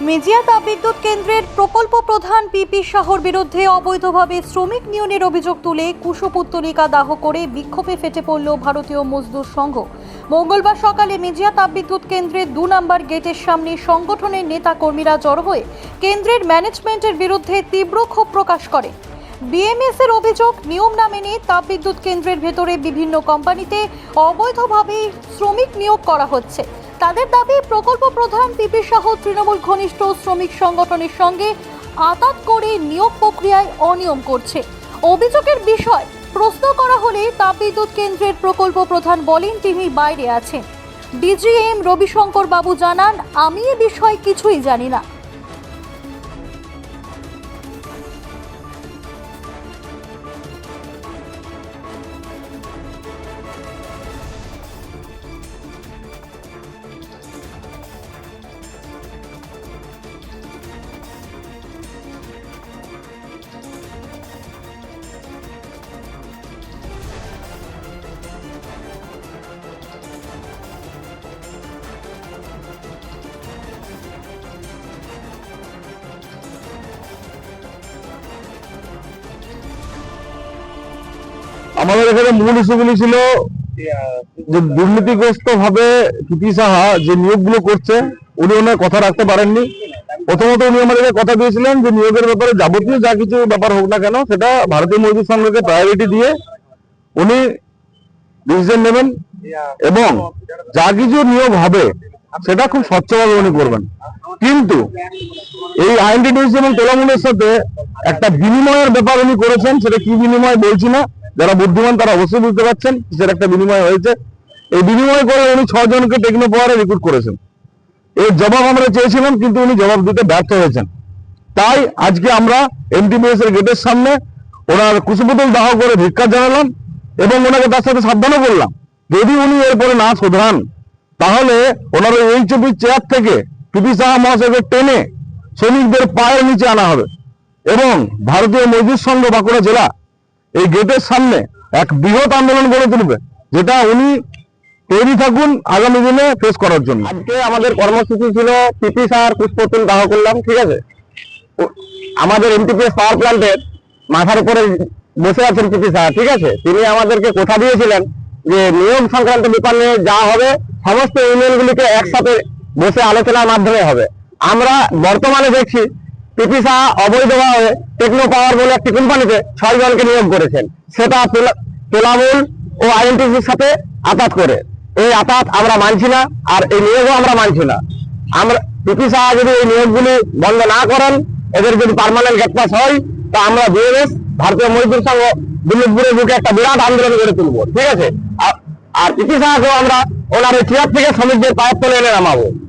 মেজিয়া তাপবিদ্যুৎ কেন্দ্রের প্রকল্প প্রধান পিপি শাহর বিরুদ্ধে অবৈধভাবে শ্রমিক নিয়োগের অভিযোগ তুলে কুশপুত্তলিকা দাহ করে বিক্ষোভে ফেটে পড়ল ভারতীয় মজদুর সংঘ। মঙ্গলবার সকালে মেজিয়া তাপবিদ্যুৎ কেন্দ্রের দু নম্বর গেটের সামনে সংগঠনের নেতা কর্মীরা জড়ো হয়ে কেন্দ্রের ম্যানেজমেন্টের বিরুদ্ধে তীব্র ক্ষোভ প্রকাশ করে। বিএমএস এর অভিযোগ, নিয়ম না মেনে তাপবিদ্যুৎ কেন্দ্রের ভেতরে বিভিন্ন কোম্পানিতে অবৈধভাবে শ্রমিক নিয়োগ করা হচ্ছে। তাদের দাবি, প্রকল্প প্রধান পিপি সহ তৃণমূল ঘনিষ্ঠ শ্রমিক সংগঠনের সঙ্গে আতাত করে নিয়োগ প্রক্রিয়ায় অনিয়ম করছে। অভিযোগের বিষয়, প্রশ্ন করা হলে তাপবিদ্যুৎ কেন্দ্রের প্রকল্প প্রধান বলেন তিনি বাইরে আছেন। ডিজিএম রবিশঙ্কর বাবু জানান, আমি এ বিষয়ে কিছুই জানি না। আমাদের এখানে মূল ইস্যুগুলি ছিল যে দুর্নীতিগ্রস্ত ভাবে পিপি সাহা যে নিয়োগগুলো করছে, উনি ওনার কথা রাখতে পারেননি। প্রথমত উনি আমাদেরকে কথা দিয়েছিলেন যে নিয়োগের ব্যাপারে যাবতীয় যা কিছু ব্যাপার হোক না কেন, সেটা ভারতীয় মজদুর সংঘকে প্রায়োরিটি দিয়ে উনি ডিসিশন নেবেন এবং যা কিছু নিয়োগ হবে, সেটা খুব স্বচ্ছভাবে উনি করবেন। কিন্তু এই আইনটিডিউসি এবং তোলামূলের সাথে একটা বিনিময়ের ব্যাপার উনি করেছেন, সেটা কি বিনিময় বলছি না। যারা বুদ্ধিমান তারা অবশ্যই বুঝতে পারছেন সেটা একটা বিনিময় হয়েছে। এই বিনিময় করে উনি ছজনকে টেকনো পাওয়ারে রিক্রুট করেছেন। এর জবাব আমরা চেয়েছিলাম, কিন্তু উনি জবাব দিতে ব্যর্থ হয়েছেন। তাই আজকে আমরা এমটিবিএস এর গেটের সামনে ওনার কুশপুতল দাহ করে ভিক্ষা জানালাম এবং ওনাকে তার সাথে সাবধানও করলাম। যদি উনি এরপরে না শোধরান তাহলে ওনার ওই এইচপি চেয়ার থেকে পিপি সাহা মহাশয়কে টেনে শ্রমিকদের পায়ের নিচে আনা হবে। এবং ভারতীয় মজদুর সংঘ বাঁকুড়া জেলা এই গেটের সামনে এক বৃহৎ আন্দোলন গড়ে তুলবে, যেটা উনি তৈরি থাকুন আগামী দিনে ফেস করার জন্য। আজকে আমাদের কর্মসূচি ছিল পিপি সার পুষ্পতুল, দাহ করলাম, ঠিক আছে? আমাদের এমটিপিএস পাওয়ার প্ল্যান্টের মাথার উপরে বসে আছেন পিপি সাহা ঠিক আছে? তিনি আমাদেরকে কথা দিয়েছিলেন যে নিয়োগ সংক্রান্ত ব্যাপার নিয়ে যা হবে, সমস্ত ইউনিয়নগুলিকে একসাথে বসে আলোচনার মাধ্যমে হবে। আমরা বর্তমানে দেখছি পিপি সাহা অবৈধভাবে টেকনো পাওয়ার বলে একটি কোম্পানিতে ছয় জনকে নিয়োগ করেছেন। সেটা তোলা- তোলামূল ও আইএনটিসির সাথে আতাত করে। এই আতাত আমরা মানছি না আর এই নিয়োগও আমরা মানছি না। আমরা পিপি সাহা যদি এই নিয়োগগুলি বন্ধ না করেন, এদের যদি পার্মানেন্ট গেট পাস হয়, তা আমরা বিএমএস ভারতীয় মজদুর সংঘ দিল্লিপুরের বুকে একটা বিরাট আন্দোলন গড়ে তুলবো। ঠিক আছে? আর- আর পিপি সাহাকেও আমরা ওনার চেয়ার থেকে শ্রমিকদের পায়ের তলে এনে নামাবো।